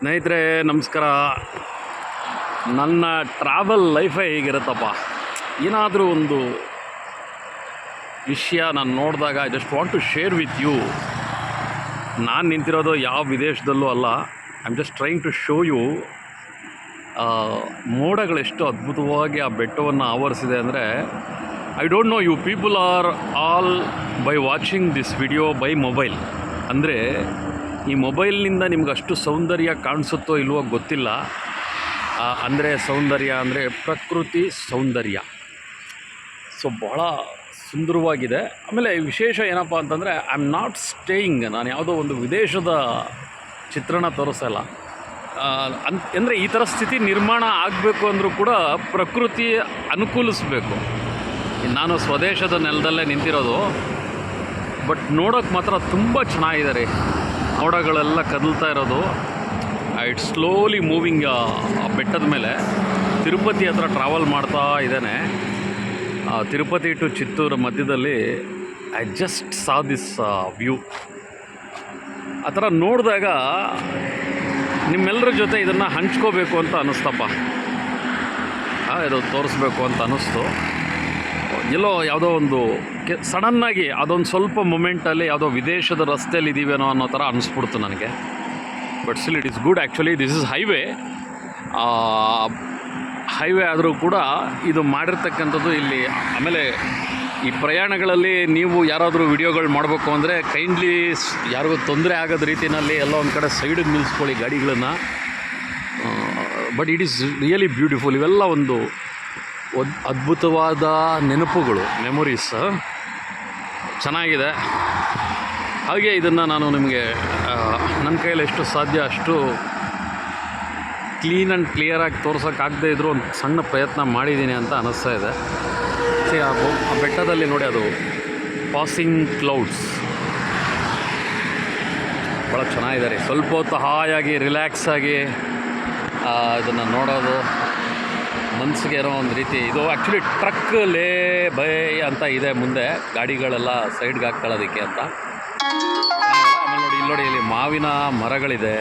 ಸ್ನೇಹಿತರೆ, ನಮಸ್ಕಾರ. ನನ್ನ ಟ್ರಾವೆಲ್ ಲೈಫೇ ಹೀಗಿರುತ್ತಪ್ಪ? ಏನಾದರೂ ಒಂದು ವಿಷಯ ನಾನು ನೋಡಿದಾಗ I just want to share with you ನಾನು ನಿಂತಿರೋದು ಯಾವ ವಿದೇಶದಲ್ಲೂ ಅಲ್ಲ. I am just trying to show you ಮೋಡಗಳೆಷ್ಟು ಅದ್ಭುತವಾಗಿ ಆ ಬೆಟ್ಟವನ್ನು ಆವರಿಸಿದೆ ಅಂದರೆ I don't know you people are all by watching this video by mobile ಅಂದರೆ ಈ ಮೊಬೈಲ್ನಿಂದ ನಿಮ್ಗೆ ಅಷ್ಟು ಸೌಂದರ್ಯ ಕಾಣಿಸುತ್ತೋ ಇಲ್ವೋ ಗೊತ್ತಿಲ್ಲ. ಅಂದರೆ ಸೌಂದರ್ಯ ಅಂದರೆ ಪ್ರಕೃತಿ ಸೌಂದರ್ಯ. ಸೊ ಭಾಳ ಸುಂದರವಾಗಿದೆ. ಆಮೇಲೆ ವಿಶೇಷ ಏನಪ್ಪ ಅಂತಂದರೆ ಐ ಆಮ್ ನಾಟ್ ಸ್ಟೇಯಿಂಗ್ ನಾನು ಯಾವುದೋ ಒಂದು ವಿದೇಶದ ಚಿತ್ರಣ ತೋರಿಸಲ್ಲ ಅನ್ ಅಂದರೆ ಈ ಥರ ಸ್ಥಿತಿ ನಿರ್ಮಾಣ ಆಗಬೇಕು ಅಂದರೂ ಕೂಡ ಪ್ರಕೃತಿ ಅನುಕೂಲಿಸಬೇಕು. ನಾನು ಸ್ವದೇಶದ ನೆಲದಲ್ಲೇ ನಿಂತಿರೋದು ಬಟ್ ನೋಡೋಕ್ಕೆ ಮಾತ್ರ ತುಂಬ ಚೆನ್ನಾಗಿದೆ ರೀ. ಮೋಡಗಳೆಲ್ಲ ಕದಲ್ತಾ ಇರೋದು. ಇಟ್ ಸ್ಲೋಲಿ ಮೂವಿಂಗ್ ಆ ಬೆಟ್ಟದ ಮೇಲೆ. ತಿರುಪತಿ ಹತ್ರ ಟ್ರಾವೆಲ್ ಮಾಡ್ತಾ ಇದ್ದಾನೆ. ತಿರುಪತಿ ಟು ಚಿತ್ತೂರು ಮಧ್ಯದಲ್ಲಿ I just saw this view ಆ ಥರ ನೋಡಿದಾಗ ನಿಮ್ಮೆಲ್ಲರ ಜೊತೆ ಇದನ್ನು ಹಂಚ್ಕೋಬೇಕು ಅಂತ ಅನ್ನಿಸ್ತಪ್ಪ ಇದು ತೋರಿಸ್ಬೇಕು ಅಂತ ಅನ್ನಿಸ್ತು ಎಲ್ಲೋ ಯಾವುದೋ ಒಂದು ಕೆ, ಸಡನ್ನಾಗಿ ಅದೊಂದು ಸ್ವಲ್ಪ ಮೂಮೆಂಟಲ್ಲಿ ಯಾವುದೋ ವಿದೇಶದ ರಸ್ತೆಯಲ್ಲಿ ಇದ್ದೀವೇನೋ ಅನ್ನೋ ಥರ ಅನಿಸ್ಬಿಡ್ತು ನನಗೆ. But still it is good actually this is highway highway ಆದರೂ ಕೂಡ ಇದು ಮಾಡಿರ್ತಕ್ಕಂಥದ್ದು ಇಲ್ಲಿ ಆಮೇಲೆ ಈ ಪ್ರಯಾಣಗಳಲ್ಲಿ ನೀವು ಯಾರಾದರೂ ವಿಡಿಯೋಗಳು ಮಾಡಬೇಕು ಅಂದರೆ ಕೈಂಡ್ಲಿ ಯಾರಿಗೂ ತೊಂದರೆ ಆಗದ ರೀತಿಯಲ್ಲಿ ಎಲ್ಲ ಒಂದು ಕಡೆ ಸೈಡಿಗೆ ನಿಲ್ಲಿಸ್ಕೊಳ್ಳಿ ಗಾಡಿಗಳನ್ನು. But it is really beautiful ಇವೆಲ್ಲ ಒಂದು ಒದ್ ಅದ್ಭುತವಾದ ನೆನಪುಗಳು ಮೆಮೊರೀಸ್ ಚೆನ್ನಾಗಿದೆ. ಹಾಗೆ ಇದನ್ನು ನಾನು ನಿಮಗೆ ನನ್ನ ಕೈಯಲ್ಲಿ ಎಷ್ಟು ಸಾಧ್ಯ ಅಷ್ಟು ಕ್ಲೀನ್ ಆ್ಯಂಡ್ ಕ್ಲಿಯರಾಗಿ ತೋರ್ಸೋಕ್ಕಾಗದೇ ಇದ್ದರೂ ಒಂದು ಸಣ್ಣ ಪ್ರಯತ್ನ ಮಾಡಿದ್ದೀನಿ ಅಂತ ಅನ್ನಿಸ್ತಾ ಇದೆ. See, ಆ ಬೆಟ್ಟದಲ್ಲಿ ನೋಡಿ ಅದು ಪಾಸಿಂಗ್ ಕ್ಲೌಡ್ಸ್ ಭಾಳ ಚೆನ್ನಾಗಿದೆ ರೀ. ಸ್ವಲ್ಪ ಹೊತ್ತು ಹಾಯಾಗಿ ರಿಲ್ಯಾಕ್ಸ್ ಆಗಿ ಇದನ್ನು ನೋಡೋದು. ಮನಸ್ಸಿಗೆ ಏನೋ ಒಂದು ರೀತಿ. ಇದು ಆ್ಯಕ್ಚುಲಿ ಟ್ರಕ್ ಲೇ ಬೈ ಅಂತ ಇದೆ ಮುಂದೆ. ಗಾಡಿಗಳೆಲ್ಲ ಸೈಡ್ಗೆ ಹಾಕ್ಕೊಳ್ಳೋದಕ್ಕೆ ಅಂತ. ಆಮೇಲೆ ನೋಡಿ, ಇಲ್ಲಿ ನೋಡಿ, ಇಲ್ಲಿ ಮಾವಿನ ಮರಗಳಿದೆ.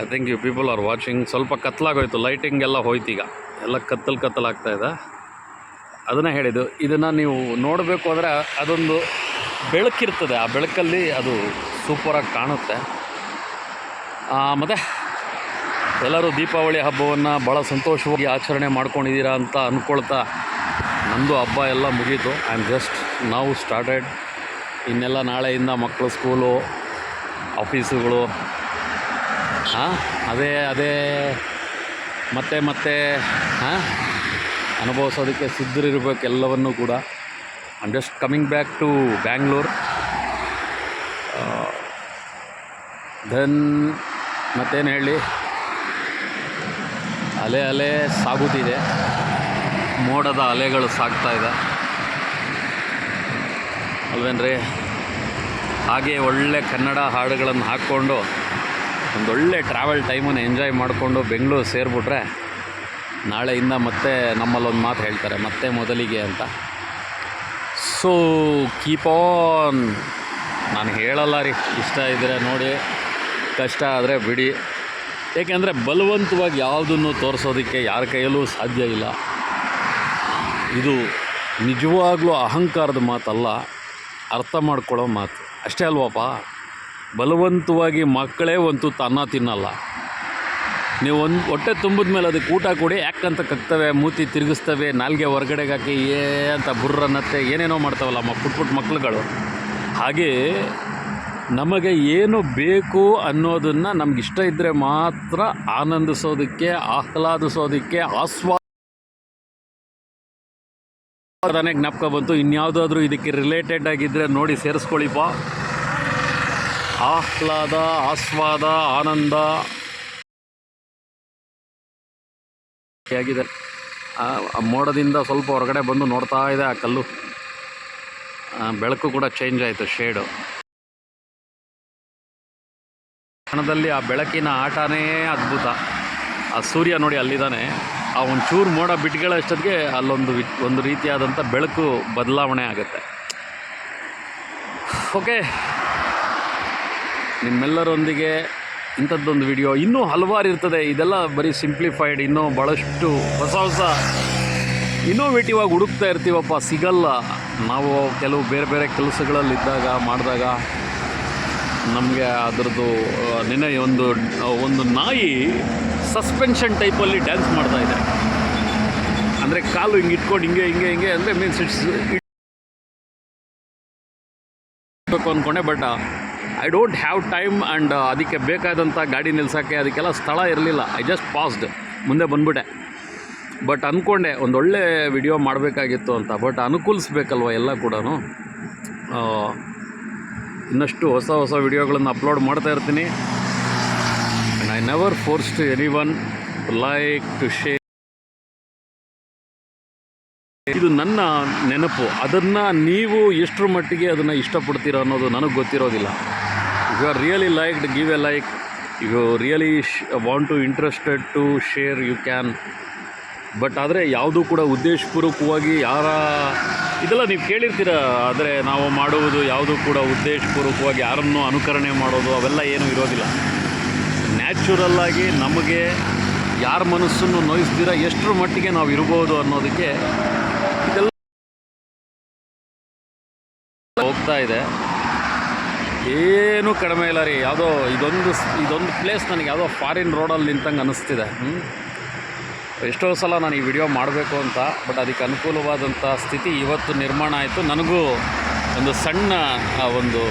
I think you people are watching ಸ್ವಲ್ಪ ಕತ್ಲಾಗೋಯ್ತು ಲೈಟಿಂಗ್ ಎಲ್ಲ ಹೋಯ್ತು ಈಗ. ಎಲ್ಲ ಕತ್ತಲು ಕತ್ತಲಾಗ್ತಾ ಇದೆ. ಅದನ್ನೇ ಹೇಳಿದ್ದು, ಇದನ್ನು ನೀವು ನೋಡಬೇಕು ಅಂದರೆ ಅದೊಂದು ಬೆಳಕಿರ್ತದೆ. ಆ ಬೆಳಕಲ್ಲಿ ಅದು ಸೂಪರಾಗಿ ಕಾಣುತ್ತೆ. ಮತ್ತು ಎಲ್ಲರೂ ದೀಪಾವಳಿ ಹಬ್ಬವನ್ನು ಭಾಳ ಸಂತೋಷವಾಗಿ ಆಚರಣೆ ಮಾಡ್ಕೊಂಡಿದ್ದೀರಾ ಅಂತ ಅಂದ್ಕೊಳ್ತಾ ನಂದು ಹಬ್ಬ ಎಲ್ಲ ಮುಗೀತು. ಆಮ್ ಜಸ್ಟ್ ನಾವು ಸ್ಟಾರ್ಟೆಡ್ ಇನ್ನೆಲ್ಲ ನಾಳೆಯಿಂದ ಮಕ್ಕಳು ಸ್ಕೂಲು, ಆಫೀಸುಗಳು, ಹಾಂ, ಅದೇ ಅದೇ, ಮತ್ತೆ ಮತ್ತೆ, ಹಾಂ, ಅನುಭವಿಸೋದಕ್ಕೆ ಸಿದ್ಧರಿರ್ಬೇಕು ಎಲ್ಲವನ್ನೂ ಕೂಡ. And am just coming back to Bangalore then ಮತ್ತೇನು ಹೇಳಿ? ಅಲೆ ಅಲೆ ಸಾಗುತ್ತಿದೆ. ಮೋಡದ ಅಲೆಗಳು ಸಾಗ್ತಾ ಇದೆ. ಅಲ್ವೇನ್ರಿ, ಹಾಗೆ ಒಳ್ಳೆ ಕನ್ನಡ ಹಾಡುಗಳನ್ನು ಹಾಕ್ಕೊಂಡು ಒಂದೊಳ್ಳೆ ಟ್ರಾವೆಲ್ ಟೈಮನ್ನು ಎಂಜಾಯ್ ಮಾಡಿಕೊಂಡು ಬೆಂಗಳೂರು ಸೇರಿಬಿಟ್ರೆ ನಾಳೆಯಿಂದ ಮತ್ತೆ ನಮ್ಮಲ್ಲೊಂದು ಮಾತು ಹೇಳ್ತಾರೆ, ಮತ್ತೆ ಮೊದಲಿಗೆ ಅಂತ. ಸೊ ಕೀಪ್ ಆನ್ ನಾನು ಹೇಳಲ್ಲ ರೀ, ಇಷ್ಟ ಇದ್ದರೆ ನೋಡಿ, ಕಷ್ಟ ಆದರೆ ಬಿಡಿ. ಏಕೆಂದರೆ ಬಲವಂತವಾಗಿ ಯಾವುದನ್ನು ತೋರಿಸೋದಕ್ಕೆ ಯಾರ ಕೈಯಲ್ಲೂ ಸಾಧ್ಯ ಇಲ್ಲ. ಇದು ನಿಜವಾಗ್ಲೂ ಅಹಂಕಾರದ ಮಾತಲ್ಲ, ಅರ್ಥ ಮಾಡ್ಕೊಳ್ಳೋ ಮಾತು. ಅಷ್ಟೇ ಅಲ್ವಪ್ಪ, ಬಲವಂತವಾಗಿ ಮಕ್ಕಳೇ ಒಂದು ತನ್ನ ತಿನ್ನಲ್ಲ. ನೀವು ಒಂದು ಹೊಟ್ಟೆ ತುಂಬಿದ ಮೇಲೆ ಅದಕ್ಕೆ ಊಟ ಕೊಡಿ, ಯಾಕಂತ ಕಕ್ತವೆ, ಮೂತಿ ತಿರುಗಿಸ್ತವೆ, ನಾಲ್ಗೆ ಹೊರಗಡೆಗೆ ಹಾಕಿ, ಏ ಅಂತ ಬುರ್ರನ್ನತ್ತೆ ಏನೇನೋ ಮಾಡ್ತಾವಲ್ಲ ಪುಟ್ ಪುಟ್ ಮಕ್ಳುಗಳು. ಹಾಗೆ ನಮಗೆ ಏನು ಬೇಕು ಅನ್ನೋದನ್ನು ನಮ್ಗೆ ಇಷ್ಟ ಇದ್ದರೆ ಮಾತ್ರ ಆನಂದಿಸೋದಕ್ಕೆ, ಆಹ್ಲಾದಿಸೋದಕ್ಕೆ ಆಸ್ವಾ ಅದನ್ನೇ ಜ್ಞಾಪಕ ಬಂತು. ಇನ್ಯಾವುದಾದ್ರೂ ಇದಕ್ಕೆ ರಿಲೇಟೆಡ್ ಆಗಿದ್ದರೆ ನೋಡಿ ಸೇರಿಸ್ಕೊಳ್ಳಿಪ್ಪ ಆಹ್ಲಾದ, ಆಸ್ವಾದ, ಆನಂದ. ಆಗಿದೆ ಮೋಡದಿಂದ ಸ್ವಲ್ಪ ಹೊರಗಡೆ ಬಂದು ನೋಡ್ತಾ ಇದೆ ಆ ಕಲ್ಲು. ಬೆಳಕು ಕೂಡ ಚೇಂಜ್ ಆಯಿತು ಶೇಡು ಕ್ಷಣದಲ್ಲಿ ಆ ಬೆಳಕಿನ ಆಟನೇ ಅದ್ಭುತ. ಆ ಸೂರ್ಯ ನೋಡಿ ಅಲ್ಲಿದ್ದಾನೆ. ಆ ಒಂಚೂರು ಮೋಡ ಬಿಟ್ಗಳಷ್ಟೊತ್ತಿಗೆ ಅಲ್ಲೊಂದು ಒಂದು ರೀತಿಯಾದಂಥ ಬೆಳಕು ಬದಲಾವಣೆ ಆಗುತ್ತೆ. ಓಕೆ. ನಿಮ್ಮೆಲ್ಲರೊಂದಿಗೆ ಇಂಥದ್ದೊಂದು ವಿಡಿಯೋ ಇನ್ನೂ ಹಲವಾರು ಇರ್ತದೆ. ಇದೆಲ್ಲ ಬರೀ ಸಿಂಪ್ಲಿಫೈಡ್, ಇನ್ನೂ ಭಾಳಷ್ಟು ಹೊಸ ಹೊಸ ಇನ್ನೋವೇಟಿವ್ ಆಗಿ ಹುಡುಕ್ತಾ ಇರ್ತೀವಪ್ಪ, ಸಿಗಲ್ಲ. ನಾವು ಕೆಲವು ಬೇರೆ ಬೇರೆ ಕೆಲಸಗಳಲ್ಲಿದ್ದಾಗ, ಮಾಡಿದಾಗ ನಮಗೆ ಅದರದ್ದು ನಿನ್ನೆ ಒಂದು ಒಂದು ನಾಯಿ ಸಸ್ಪೆನ್ಷನ್ ಟೈಪಲ್ಲಿ ಡ್ಯಾನ್ಸ್ ಮಾಡ್ತಾ ಇದೆ. ಅಂದರೆ ಕಾಲು ಹಿಂಗೆ ಇಟ್ಕೊಂಡು ಹಿಂಗೆ ಹಿಂಗೆ ಹಿಂಗೆ, ಅಂದರೆ ಮೀನ್ಸ್ ಇಟ್ಸ್ ಇಟ್ಬೇಕು ಅಂದ್ಕೊಂಡೆ but I don't have time and ಅದಕ್ಕೆ ಬೇಕಾದಂಥ ಗಾಡಿ ನಿಲ್ಸೋಕ್ಕೆ ಅದಕ್ಕೆಲ್ಲ ಸ್ಥಳ ಇರಲಿಲ್ಲ. ಐ ಜಸ್ಟ್ ಪಾಸ್ಡ್ ಮುಂದೆ ಬಂದ್ಬಿಟ್ಟೆ. ಬಟ್ ಅಂದ್ಕೊಂಡೆ ಒಂದೊಳ್ಳೆ ವಿಡಿಯೋ ಮಾಡಬೇಕಾಗಿತ್ತು ಅಂತ. ಬಟ್ ಅನುಕೂಲಿಸ್ಬೇಕಲ್ವ ಎಲ್ಲ ಕೂಡ ಇನ್ನಷ್ಟು ಹೊಸ ಹೊಸ ವಿಡಿಯೋಗಳನ್ನು ಅಪ್ಲೋಡ್ ಮಾಡ್ತಾ ಇರ್ತೀನಿ. And I never force to any one like to share ಇದು ನನ್ನ ನೆನಪು. ಅದನ್ನು ನೀವು ಎಷ್ಟರ ಮಟ್ಟಿಗೆ ಅದನ್ನು ಇಷ್ಟಪಡ್ತೀರೋ ಅನ್ನೋದು ನನಗೆ ಗೊತ್ತಿರೋದಿಲ್ಲ. You are really liked give a like you really want to interested to share you can but ಆದರೆ ಯಾವುದೂ ಕೂಡ ಉದ್ದೇಶಪೂರ್ವಕವಾಗಿ ಯಾರ, ಇದೆಲ್ಲ ನೀವು ಕೇಳಿರ್ತೀರ, ಆದರೆ ನಾವು ಮಾಡುವುದು ಯಾವುದೂ ಕೂಡ ಉದ್ದೇಶಪೂರ್ವಕವಾಗಿ ಯಾರನ್ನು ಅನುಕರಣೆ ಮಾಡೋದು ಅವೆಲ್ಲ ಏನೂ ಇರೋದಿಲ್ಲ. ನ್ಯಾಚುರಲ್ಲಾಗಿ ನಮಗೆ ಯಾರ ಮನಸ್ಸನ್ನು ನೋಯಿಸ್ತೀರ, ಎಷ್ಟರ ಮಟ್ಟಿಗೆ ನಾವು ಇರ್ಬೋದು ಅನ್ನೋದಕ್ಕೆ ಇದೆಲ್ಲ ಹೋಗ್ತಾ ಇದೆ. ಏನೂ ಕಡಿಮೆ ಇಲ್ಲ ರೀ, ಯಾವುದೋ ಇದೊಂದು ಇದೊಂದು ಪ್ಲೇಸ್ ನನಗೆ ಯಾವುದೋ ಫಾರಿನ್ ರೋಡಲ್ಲಿ ನಿಂತಂಗೆ ಅನ್ನಿಸ್ತಿದೆ? ಎಷ್ಟೋ ಸಲ ನಾನು ಈ ವಿಡಿಯೋ ಮಾಡಬೇಕು ಅಂತ, ಬಟ್ ಅದಕ್ಕೆ ಅನುಕೂಲವಾದಂಥ ಸ್ಥಿತಿ ಇವತ್ತು ನಿರ್ಮಾಣ ಆಯಿತು. ನನಗೂ ಒಂದು ಸಣ್ಣ ಒಂದು